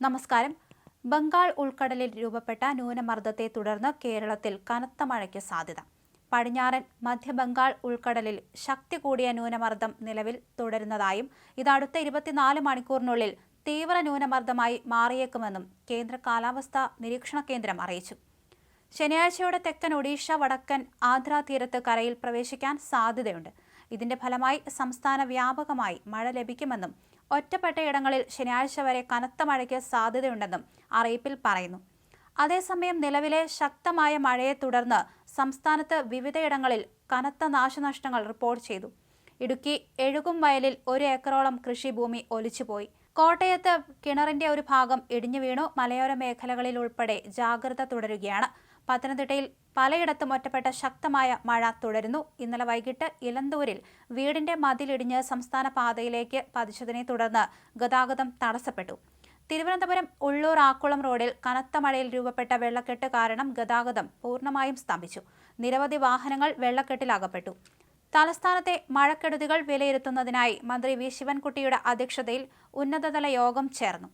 നമസ്കാരം. ബംഗാൾ ഉൾക്കടലിൽ രൂപപ്പെട്ട ന്യൂനമർദ്ദത്തെ തുടർന്ന് കേരളത്തിൽ കനത്ത മഴയ്ക്ക് സാധ്യത. പടിഞ്ഞാറൻ മധ്യ ബംഗാൾ ഉൾക്കടലിൽ ശക്തി കൂടിയ ന്യൂനമർദ്ദം നിലവിൽ തുടരുന്നതായും ഇതടുത്ത ഇരുപത്തിനാല് മണിക്കൂറിനുള്ളിൽ തീവ്ര ന്യൂനമർദ്ദമായി മാറിയേക്കുമെന്നും കേന്ദ്ര കാലാവസ്ഥാ നിരീക്ഷണ കേന്ദ്രം അറിയിച്ചു. ശനിയാഴ്ചയോടെ തെക്കൻ ഒഡീഷ വടക്കൻ ആന്ധ്ര തീരത്ത് കരയിൽ പ്രവേശിക്കാൻ സാധ്യതയുണ്ട്. ഇതിന്റെ ഫലമായി സംസ്ഥാന വ്യാപകമായി മഴ ലഭിക്കുമെന്നും ഒറ്റപ്പെട്ടയിടങ്ങളിൽ ശനിയാഴ്ച വരെ കനത്ത മഴയ്ക്ക് സാധ്യതയുണ്ടെന്നും അറിയിപ്പിൽ പറയുന്നു. അതേസമയം നിലവിലെ ശക്തമായ മഴയെ തുടർന്ന് സംസ്ഥാനത്ത് വിവിധയിടങ്ങളിൽ കനത്ത നാശനഷ്ടങ്ങൾ റിപ്പോർട്ട് ചെയ്തു. ഇടുക്കി എഴുകും വയലിൽ ഒരു ഏക്കറോളം കൃഷിഭൂമി ഒലിച്ചുപോയി. കോട്ടയത്ത് കിണറിന്റെ ഒരു ഭാഗം ഇടിഞ്ഞു വീണു. മലയോര മേഖലകളിൽ ഉൾപ്പെടെ ജാഗ്രത തുടരുകയാണ്. പത്തനംതിട്ടയിൽ പലയിടത്തും ഒറ്റപ്പെട്ട ശക്തമായ മഴ തുടരുന്നു. ഇന്നലെ വൈകിട്ട് ഇലന്തൂരിൽ വീടിന്റെ മതിലിടിഞ്ഞ് സംസ്ഥാന പാതയിലേക്ക് പതിച്ചതിനെ തുടർന്ന് ഗതാഗതം തടസ്സപ്പെട്ടു. തിരുവനന്തപുരം ഉള്ളൂർ ആക്കുളം റോഡിൽ കനത്ത മഴയിൽ രൂപപ്പെട്ട വെള്ളക്കെട്ട് കാരണം ഗതാഗതം പൂർണമായും സ്തംഭിച്ചു. നിരവധി വാഹനങ്ങൾ വെള്ളക്കെട്ടിലകപ്പെട്ടു. തലസ്ഥാനത്തെ മഴക്കെടുതികൾ വിലയിരുത്തുന്നതിനായി മന്ത്രി വി. ശിവൻകുട്ടിയുടെ അധ്യക്ഷതയിൽ ഉന്നതതല യോഗം ചേർന്നു.